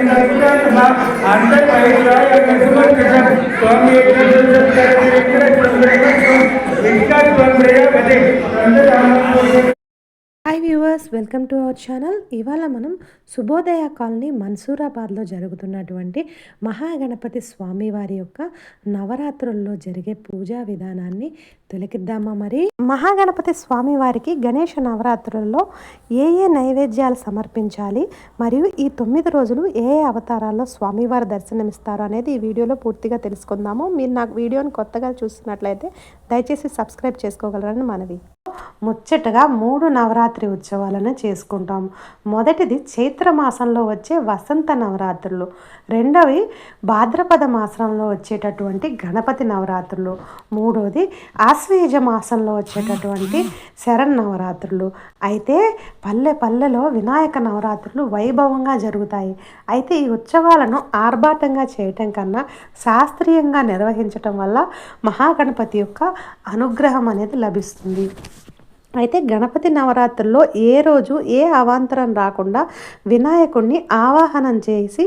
ఇంకా hi viewers welcome to our channel ఇవాళ మనం శుభోదయ కాలనీ మన్సూరాబాద్లో జరుగుతున్నటువంటి మహాగణపతి స్వామివారి యొక్క నవరాత్రుల్లో జరిగే పూజా విధానాన్ని తొలగిద్దామా మరి? మహాగణపతి స్వామివారికి గణేష నవరాత్రుల్లో ఏ ఏ నైవేద్యాలు సమర్పించాలి? మరియు ఈ తొమ్మిది రోజులు ఏ ఏ అవతారాల్లో స్వామివారి దర్శనమిస్తారు అనేది ఈ వీడియోలో పూర్తిగా తెలుసుకుందాము. మీరు నాకు వీడియోని కొత్తగా చూస్తున్నట్లయితే దయచేసి సబ్స్క్రైబ్ చేసుకోగలరని మనవి. ముచ్చటగా మూడు నవరాత్రి ఉత్సవాలను చేసుకుంటాం. మొదటిది చైత్ర మాసంలో వచ్చే వసంత నవరాత్రులు. రెండవి భాద్రపద మాసంలో వచ్చేటటువంటి గణపతి నవరాత్రులు. మూడోది ఆశ్వేజ మాసంలో వచ్చేటటువంటి శరణ్ నవరాత్రులు. అయితే పల్లె పల్లెలో వినాయక నవరాత్రులు వైభవంగా జరుగుతాయి. అయితే ఈ ఉత్సవాలను ఆర్భాటంగా చేయటం కన్నా శాస్త్రీయంగా నిర్వహించటం వల్ల మహాగణపతి యొక్క అనుగ్రహం అనేది లభిస్తుంది. అయితే గణపతి నవరాత్రుల్లో ఏ రోజు ఏ అవాంతరం రాకుండా వినాయకుడిని ఆవాహనం చేసి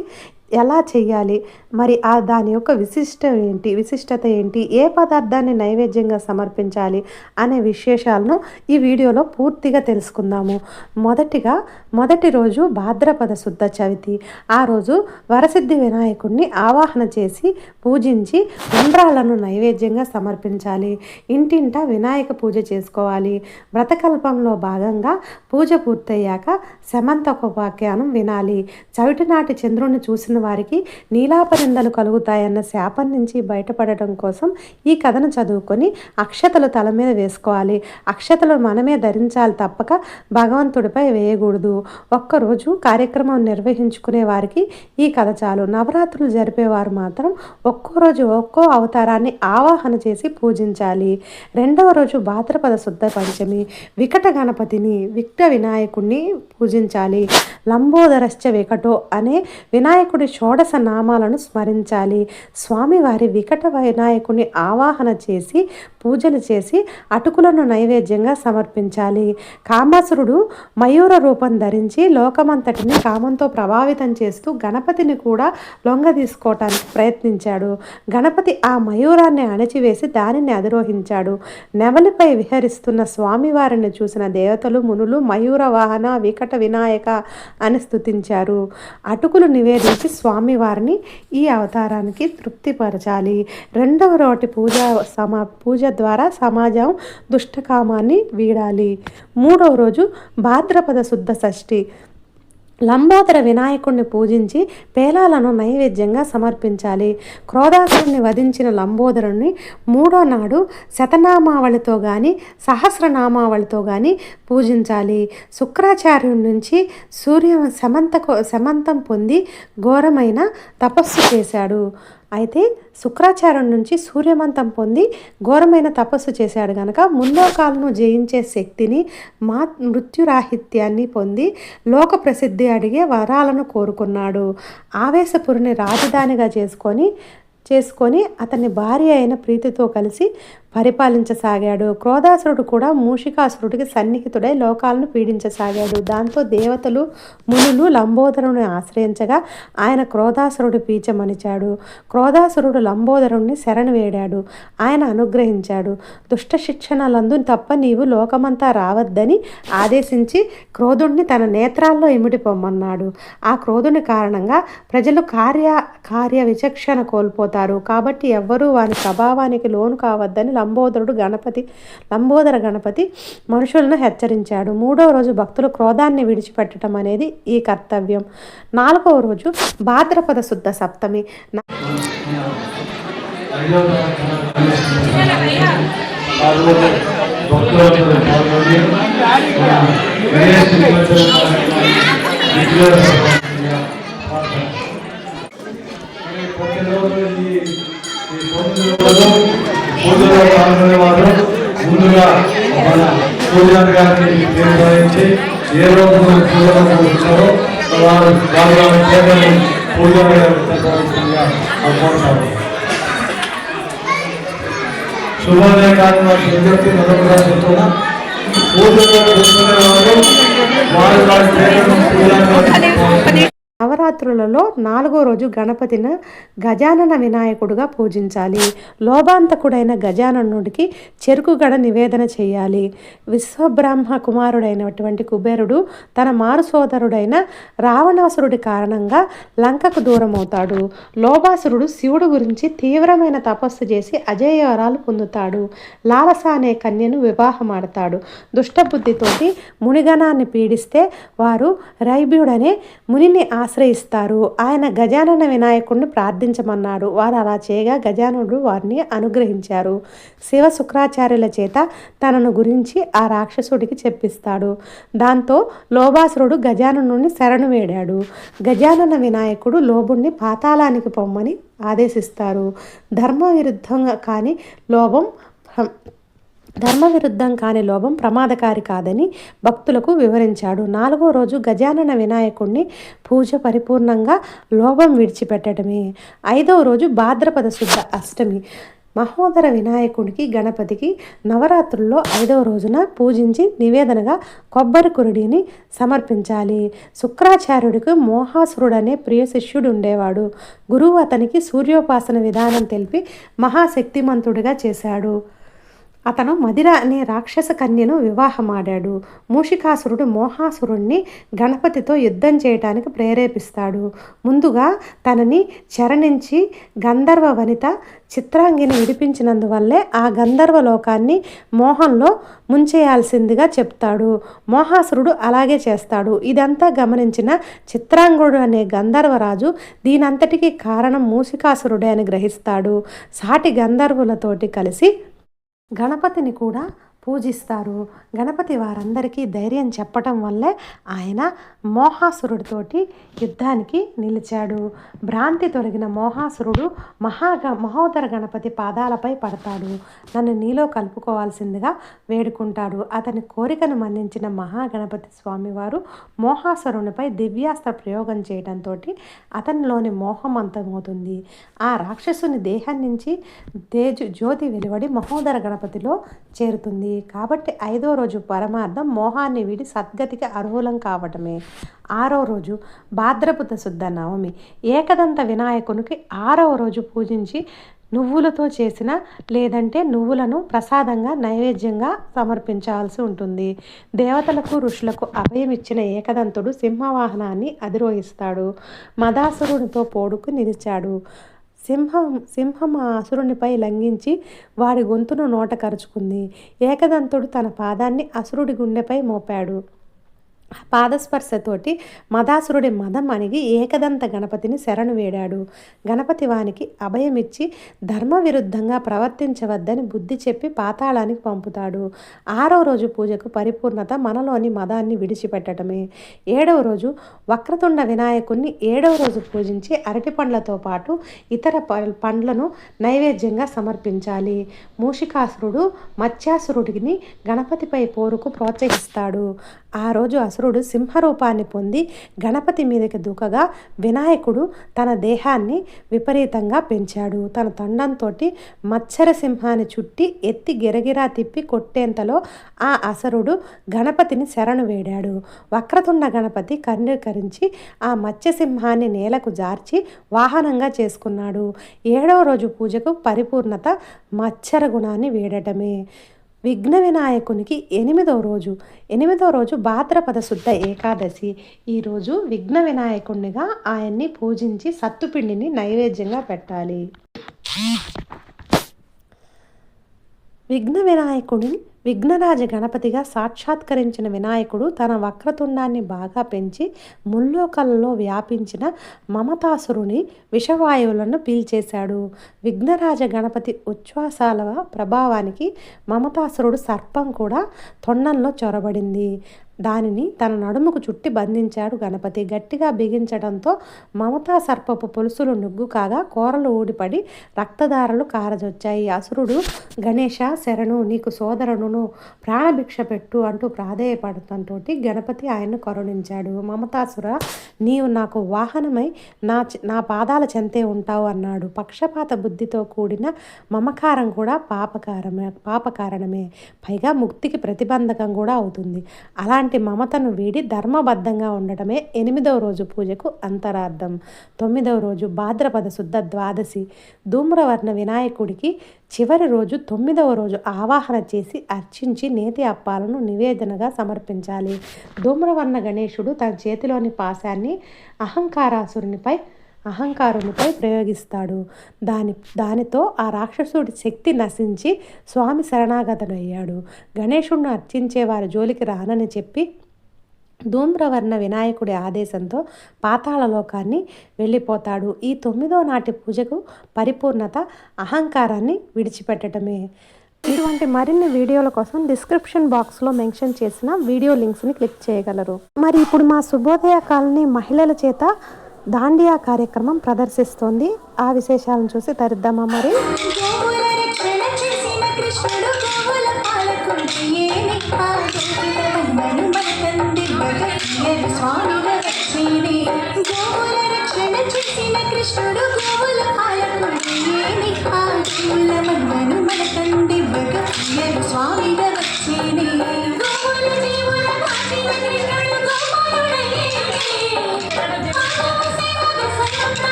ఎలా చేయాలి మరి ఆ దాని యొక్క విశిష్ట ఏంటి విశిష్టత ఏంటి ఏ పదార్థాన్ని నైవేద్యంగా సమర్పించాలి అనే విశేషాలను ఈ వీడియోలో పూర్తిగా తెలుసుకుందాము. మొదటిగా మొదటి రోజు భాద్రపద శుద్ధ చవితి. ఆ రోజు వరసిద్ధి వినాయకుడిని ఆవాహన చేసి పూజించి ఉండ్రాలను నైవేద్యంగా సమర్పించాలి. ఇంటింట వినాయక పూజ చేసుకోవాలి. వ్రతకల్పంలో భాగంగా పూజ పూర్తయ్యాక శమంతకోపాఖ్యానం వినాలి. చవిటినాటి చంద్రుని చూసిన వారికి నిందలు కలుగుతాయన్న శాపం నుంచి బయటపడటం కోసం ఈ కథను చదువుకొని అక్షతలు తల మీద వేసుకోవాలి. అక్షతలు మనమే ధరించాలి తప్పక. భగవంతుడిపై వేయకూడదు. ఒక్కరోజు కార్యక్రమం నిర్వహించుకునే వారికి ఈ కథ చాలు. నవరాత్రులు జరిపేవారు మాత్రం ఒక్కో రోజు ఒక్కో అవతారాన్ని ఆవాహన చేసి పూజించాలి. రెండవ రోజు భాద్రపద శుద్ధ పంచమి. వికట గణపతిని విక్ట వినాయకుడిని పూజించాలి. లంబోదరశ్చ వికటో అనే వినాయకుడి షోడశ నామాలను స్మరించాలి. స్వామివారి వికట వినాయకుని ఆవాహన చేసి పూజలు చేసి అటుకులను నైవేద్యంగా సమర్పించాలి. కామాసురుడు మయూర రూపం ధరించి లోకమంతటిని కామంతో ప్రభావితం చేస్తూ గణపతిని కూడా లొంగ తీసుకోవటానికి ప్రయత్నించాడు. గణపతి ఆ మయూరాన్ని అణచివేసి దానిని అధిరోహించాడు. నెవలిపై విహరిస్తున్న స్వామివారిని చూసిన దేవతలు మునులు మయూర వాహన వికట వినాయక అని స్థుతించారు అటుకులు నివేదించి స్వామివారిని ఈ ఈ అవతారానికి తృప్తిపరచాలి. రెండవ రోటి పూజ సమా పూజ ద్వారా సమాజం దుష్టకామాన్ని వీడాలి. మూడవ రోజు భాద్రపద శుద్ధ షష్ఠి. లంబోదర వినాయకుడిని పూజించి పేలాలను నైవేద్యంగా సమర్పించాలి. క్రోధాసురుని వధించిన లంబోదరుని మూడో నాడు శతనామావళితో కానీ సహస్రనామావళితో కానీ పూజించాలి. శుక్రాచార్యుడి నుంచి సూర్య సమంత సమంతం పొంది ఘోరమైన తపస్సు చేశాడు. అయితే శుక్రాచార్యం నుంచి సూర్యమంతం పొంది ఘోరమైన తపస్సు చేశాడు గనక ముల్లోకాలను జయించే శక్తిని మా మృత్యురాహిత్యాన్ని పొంది లోక ప్రసిద్ధి అడిగే వరాలను కోరుకున్నాడు. ఆవేశపురిని రాజధానిగా చేసుకొని చేసుకొని అతని భార్య అయిన ప్రీతితో కలిసి పరిపాలించసాగాడు. క్రోధాసురుడు కూడా మూషికాసురుడికి సన్నిహితుడై లోకాలను పీడించసాగాడు. దాంతో దేవతలు మునులు లంబోదరుని ఆశ్రయించగా ఆయన క్రోధాసురుడు పీచమనిచాడు. క్రోధాసురుడు లంబోదరుణ్ణి శరణు వేడాడు. ఆయన అనుగ్రహించాడు. దుష్ట శిక్షణలందు తప్ప నీవు లోకమంతా రావద్దని ఆదేశించి క్రోధుణ్ణి తన నేత్రాల్లో ఇమిడి పొమ్మన్నాడు ఆ క్రోధుని కారణంగా ప్రజలు కార్య కార్య విచక్షణ కోల్పోతారు. కాబట్టి ఎవ్వరూ వాని ప్రభావానికి లోను కావద్దని లంబోదరుడు గణపతి. లంబోదర గణపతి మనుషులను హెచ్చరించాడు. మూడవ రోజు భక్తులు క్రోధాన్ని విడిచిపెట్టడం అనేది ఈ కర్తవ్యం. నాలుగవ రోజు భాద్రపద శుద్ధ సప్తమి. పూజలో పాల్గొనేవారు ముందుగా మన పూజారి గారిని నిర్వహించి ఏ రోజు మనం పూజలో కూర్చున్నారో వారు వారి వారి పేర్లను పూజారి గారు కోరుతారు శుభోదయ కాలం వారి విజ్ఞప్తి మొదలుగా చెప్తున్నా పూజలో కూర్చునేవారు వారి వారి పేర్లను పూజారి గారికి నవరాత్రులలో నాలుగో రోజు గణపతిన గజానన వినాయకుడుగా పూజించాలి. లోభాంతకుడైన గజాననుడికి చెరుకుగడ నివేదన చేయాలి. విశ్వబ్రహ్మ కుమారుడైనటువంటి కుబేరుడు తన మారు సోదరుడైన రావణాసురుడి కారణంగా లంకకు దూరమవుతాడు. లోభాసురుడు శివుడు గురించి తీవ్రమైన తపస్సు చేసి అజేయవరాలు పొందుతాడు. లాలస అనే కన్యను వివాహమాడతాడు. దుష్టబుద్ధితోటి మునిగణాన్ని పీడిస్తే వారు రైబ్యుడనే మునిని ఆశ్రయిస్తారు. ఆయన గజానన వినాయకుడిని ప్రార్థించమన్నాడు. వారు అలా చేయగా గజానుడు వారిని అనుగ్రహించారు. శివ శుక్రాచార్యుల చేత తనను గురించి ఆ రాక్షసుడికి చెప్పిస్తాడు. దాంతో లోభాసురుడు గజాననుని శరణు వేడాడు. గజానన వినాయకుడు లోభుణ్ణి పాతాళానికి పొమ్మని ఆదేశిస్తారు. ధర్మ విరుద్ధంగా కానీ లోభం ధర్మ విరుద్ధం కాని లోభం ప్రమాదకారి కాదని భక్తులకు వివరించాడు. నాలుగో రోజు గజానన వినాయకుడిని పూజ పరిపూర్ణంగా లోభం విడిచిపెట్టడమే. ఐదవ రోజు భాద్రపద శుద్ధ అష్టమి. మహోదర వినాయకుడికి గణపతికి నవరాత్రుల్లో ఐదవ రోజున పూజించి నివేదనగా కొబ్బరి కురుడిని సమర్పించాలి. శుక్రాచార్యుడికి మోహాసురుడనే ప్రియ శిష్యుడు ఉండేవాడు. గురువు అతనికి సూర్యోపాసన విధానం తెలిపి మహాశక్తిమంతుడిగా చేశాడు. అతను మదిర అనే రాక్షస కన్యను వివాహమాడాడు. మూషికాసురుడు మోహాసురుణ్ణి గణపతితో యుద్ధం చేయటానికి ప్రేరేపిస్తాడు. ముందుగా తనని చరణించి గంధర్వ వనిత చిత్రాంగిని విడిపించినందువల్లే ఆ గంధర్వ లోకాన్ని మోహంలో ముంచేయాల్సిందిగా చెప్తాడు. మోహాసురుడు అలాగే చేస్తాడు. ఇదంతా గమనించిన చిత్రాంగుడు అనే గంధర్వరాజు దీనంతటికీ కారణం మూషికాసురుడే అని గ్రహిస్తాడు. సాటి గంధర్వులతోటి కలిసి గణపతిని కూడా పూజిస్తారు. గణపతి వారందరికీ ధైర్యం చెప్పటం వల్లే ఆయన మోహాసురుడితోటి యుద్ధానికి నిలిచాడు. భ్రాంతి తొలగిన మోహాసురుడు మహాగ మహోదర గణపతి పాదాలపై పడతాడు. నన్ను నీలో కలుపుకోవాల్సిందిగా వేడుకుంటాడు. అతని కోరికను మన్నించిన మహాగణపతి స్వామివారు మోహాసురునిపై దివ్యాస్త్ర ప్రయోగం చేయడంతో అతనిలోని మోహం అంతమవుతుంది. ఆ రాక్షసుని దేహం నుంచి తేజు జ్యోతి వెలువడి మహోదర గణపతిలో చేరుతుంది. కాబట్టి ఐదో రోజు పరమార్థం మోహాన్ని వీడి సద్గతికి అర్హులం కావటమే. ఆరో రోజు భాద్రపుత శుద్ధ నవమి. ఏకదంత వినాయకునికి ఆరవ రోజు పూజించి నువ్వులతో చేసిన లేదంటే నువ్వులను ప్రసాదంగా నైవేద్యంగా సమర్పించాల్సి ఉంటుంది. దేవతలకు ఋషులకు అభయం ఇచ్చిన ఏకదంతుడు సింహవాహనాన్ని అధిరోహిస్తాడు. మదాసురునితో పోడుకు నిలిచాడు. సింహం సింహం ఆ అసురునిపై లంఘించి వాడి గొంతును నోట కరుచుకుంది. ఏకదంతుడు తన పాదాన్ని అసురుడి గుండెపై మోపాడు. పాదస్పర్శతోటి మదాసురుడి మదం అణిగి ఏకదంత గణపతిని శరణు వేడాడు. గణపతి వానికి అభయమిచ్చి ధర్మ విరుద్ధంగా ప్రవర్తించవద్దని బుద్ధి చెప్పి పాతాళానికి పంపుతాడు. ఆరో రోజు పూజకు పరిపూర్ణత మనలోని మదాన్ని విడిచిపెట్టడమే ఏడవ రోజు వక్రతుండ వినాయకుణ్ణి ఏడవ రోజు పూజించి అరటి పండ్లతో పాటు ఇతర ప- పండ్లను నైవేద్యంగా సమర్పించాలి. మూషికాసురుడు మత్స్యాసురుడిని గణపతిపై పోరుకు ప్రోత్సహిస్తాడు. ఆ రోజు అసురుడు సింహరూపాన్ని పొంది గణపతి మీదకి దూకగా వినాయకుడు తన దేహాన్ని విపరీతంగా పెంచాడు. తన తొండంతో మత్సర సింహాన్ని చుట్టి ఎత్తి గిరగిరా తిప్పి కొట్టేంతలో ఆ అసురుడు గణపతిని శరణు వేడాడు. వక్రతుండ గణపతి కర్ణీకరించి ఆ మత్స్యసింహాన్ని నేలకు జార్చి వాహనంగా చేసుకున్నాడు. ఏడవ రోజు పూజకు పరిపూర్ణత మత్సర గుణాన్ని వేడటమే. విఘ్న వినాయకునికి ఎనిమిదవ రోజు ఎనిమిదవ రోజు భాద్రపద శుద్ధ ఏకాదశి. ఈరోజు విఘ్న వినాయకునిగా ఆయన్ని పూజించి సత్తుపిండిని నైవేద్యంగా పెట్టాలి. విఘ్న వినాయకుడిని విఘ్నరాజ గణపతిగా సాక్షాత్కరించిన వినాయకుడు తన వక్రతుండాన్ని బాగా పెంచి ముల్లోకలలో వ్యాపించిన మమతాసురుని విషవాయువులను పీల్చేశాడు. విఘ్నరాజ గణపతి ఉచ్ఛ్వాసాల ప్రభావానికి మమతాసురుడు సర్పం కూడా తొండంలో చొరబడింది. దానిని తన నడుముకు చుట్టి బంధించాడు గణపతి. గట్టిగా బిగించడంతో మమతా సర్పపు పొలుసులు నుగ్గు కాగా కూరలు ఊడిపడి రక్తధారలు కారజొచ్చాయి. అసురుడు గణేష శరణు నీకు సోదరుడును ప్రాణభిక్ష పెట్టు అంటూ ప్రాధేయపడటంతో గణపతి ఆయన్ను కరుణించాడు. మమతాసుర నీవు నాకు వాహనమై నా నా పాదాల చెంతే ఉంటావు అన్నాడు. పక్షపాత బుద్ధితో కూడిన మమకారం కూడా పాపకారమే పాపకారణమే. పైగా ముక్తికి ప్రతిబంధకం కూడా అవుతుంది. అలాంటి మమతను వీడి ధర్మబద్ధంగా ఉండటమే ఎనిమిదవ రోజు పూజకు అంతరార్థం. తొమ్మిదవ రోజు భాద్రపద శుద్ధ ద్వాదశి. ధూమ్రవర్ణ వినాయకుడికి చివరి రోజు తొమ్మిదవ రోజు ఆవాహన చేసి అర్చించి నేతి అప్పాలను నివేదనగా సమర్పించాలి. ధూమ్రవర్ణ గణేశుడు తన చేతిలోని పాశాన్ని అహంకారాసురునిపై అహంకారునిపై ప్రయోగిస్తాడు. దాని దానితో ఆ రాక్షసుడి శక్తి నశించి స్వామి శరణాగతుడయ్యాడు. గణేశుడిని అర్చించే వారి జోలికి రానని చెప్పి ధూమ్రవర్ణ వినాయకుడి ఆదేశంతో పాతాళ లోకాన్ని వెళ్ళిపోతాడు. ఈ తొమ్మిదో నాటి పూజకు పరిపూర్ణత అహంకారాన్ని విడిచిపెట్టడమే. ఇటువంటి మరిన్ని వీడియోల కోసం డిస్క్రిప్షన్ బాక్స్లో మెన్షన్ చేసిన వీడియో లింక్స్ని క్లిక్ చేయగలరు. మరి ఇప్పుడు మా శుభోదయ కాలనీ మహిళల చేత దాండియా కార్యక్రమం ప్రదర్శిస్తోంది. ఆ విశేషాలను చూసి తరిద్దామా మరి? కృష్ణుడు భగవయ్యరు స్వామిగా గోవుల రక్షణ చేసిన కృష్ణుడు గోవుల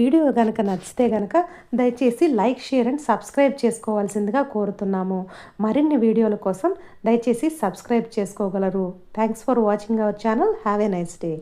వీడియో కనుక నచ్చితే కనుక దయచేసి లైక్ షేర్ అండ్ సబ్స్క్రైబ్ చేసుకోవాల్సిందిగా కోరుతున్నాము. మరిన్ని వీడియోల కోసం దయచేసి సబ్స్క్రైబ్ చేసుకోగలరు. Thanks for watching our channel have a nice day